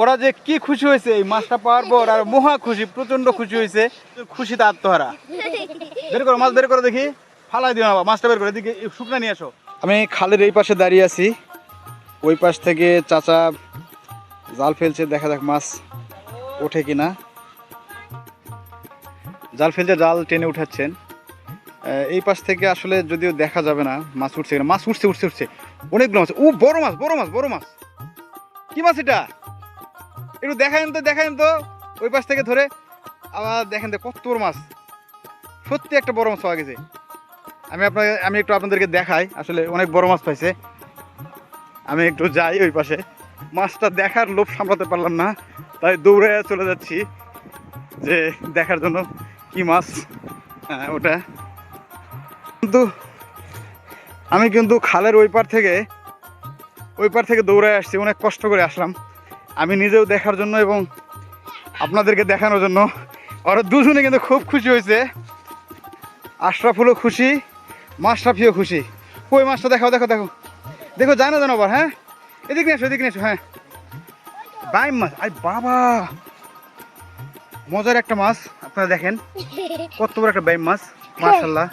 ওরা যে কি খুশি হয়েছে, এই মাছটা পাওয়ার পর আর মহা খুশি প্রচণ্ড খুশি হয়েছে। খুশিতে আত্মহারা। বের করো, মাছ বের করো দেখি। ফালাই দিও না, মাছটা বের করে, এদিকে শুকনা নিয়ে আসো। আমি খালের এই পাশে দাঁড়িয়ে আছি। ওই পাশ থেকে চাচা জাল ফেলছে, দেখা যাক মাছ ওঠে কিনা। জাল ফেলছে, জাল টেনে উঠাচ্ছেন। এই পাশ থেকে আসলে যদিও দেখা যাবে না মাছ উঠছে মাছ উঠছে উঠছে উঠছে। অনেকগুলো মাছ। ও, বড় মাছ বড় মাছ বড় মাছ। কি মাছ এটা? একটু দেখায়েন তো দেখায়েন তো ওই পাশ থেকে ধরে আবার দেখেন তো কত বড় মাছ। সত্যি একটা বড় মাছ পাওয়া গেছে। আমি আপনাকে আমি একটু আপনাদেরকে দেখাই আসলে অনেক বড় মাছ পাইছে। আমি একটু যাই ওই পাশে। মাছটা দেখার লোভ সামলাতে পারলাম না তাই দৌড়ে চলে যাচ্ছি যে দেখার জন্য কি মাছ। হ্যাঁ, ওটা। কিন্তু আমি কিন্তু খালের ওই পার থেকে ওই পার থেকে দৌড়ে আসছি অনেক কষ্ট করে আসলাম। আমি নিজেও দেখার জন্য এবং আপনাদেরকে দেখানোর জন্য। ওরা দুজনে কিন্তু খুব খুশি হয়েছে। আশরাফুলও খুশি, মাশরাফিও খুশি। কই মাছটা দেখাও দেখো দেখো দেখো জানো জানো আবার হ্যাঁ? এদিক নিয়ে এদিক নিয়ে হ্যাঁ। বাইম মাছ আই বাবা! মজার একটা মাছ, আপনারা দেখেন। কত বড় একটা বাইম মাছ মাশাল্লাহ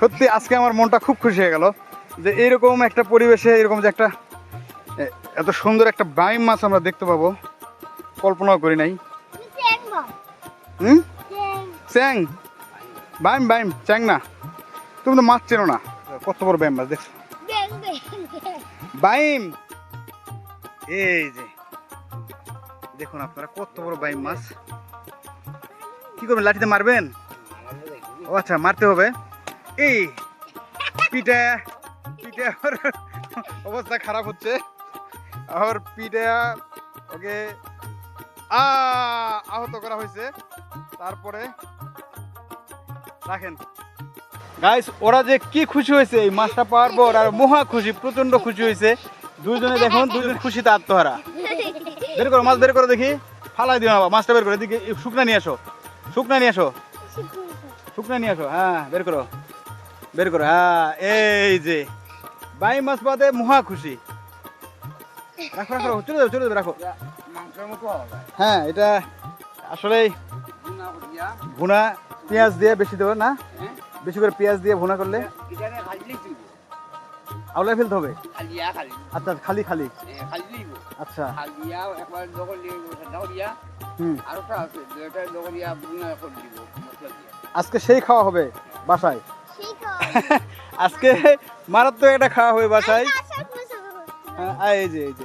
সত্যি, আজকে আমার মনটা খুব খুশি হয়ে গেল যে এইরকম একটা পরিবেশে, এরকম যে একটা এত সুন্দর একটা বাইম মাছ আমরা দেখতে পাবো। কল্পনাও করি নাই। হুম? চ্যাং। বাইম বাইম, চ্যাং না। তুমি তো মাছ চেনো না। কত বড় বাইম মাছ, দেখছ? বাইম! এই যে। দেখুন আপনারা, কত বড় বাইম মাছ। কি করবেন, লাঠিতে মারবেন? ও আচ্ছা মারতে হবে। এই, পিঠে পিঠে অবস্থা খারাপ হচ্ছে। আর পিঠে ওকে আহত করা হয়েছে। তারপরে রাখেন। গাইস ওরা যে কি খুশি হয়েছে এই মাছটা পাওয়ার পর আর মহা খুশি প্রচণ্ড খুশি হয়েছে। দুইজনে দেখুন দুইজন খুশিতে আত্মহারা। বের করো মাছ বের করো দেখি। ফালাই দিও বাবা, মাছটা বের করো এদিকে শুকনা নিয়ে আসো। শুকনা নিয়ে আসো। শুকনা নিয়ে আসো হ্যাঁ বের করো। বের করো হ্যাঁ এই যে। বাই মাছ পাতে মহা খুশি। রাখো রাখো রাখো, চলে যাবে চলে যাবে রাখো। হ্যাঁ এটা আসলে ভুনা পেঁয়াজ দিয়ে বেশি দেবো না? বেশি করে পেঁয়াজ দিয়ে ভুনা করলে? আউলাই ফেলতে হবে? আচ্ছা খালি খালি। আচ্ছা। আজকে সেই খাওয়া হবে বাসায়? আজকে মারাত্মক একটা খাওয়া হবে বাসায়। হ্যাঁ, এই যে এই যে।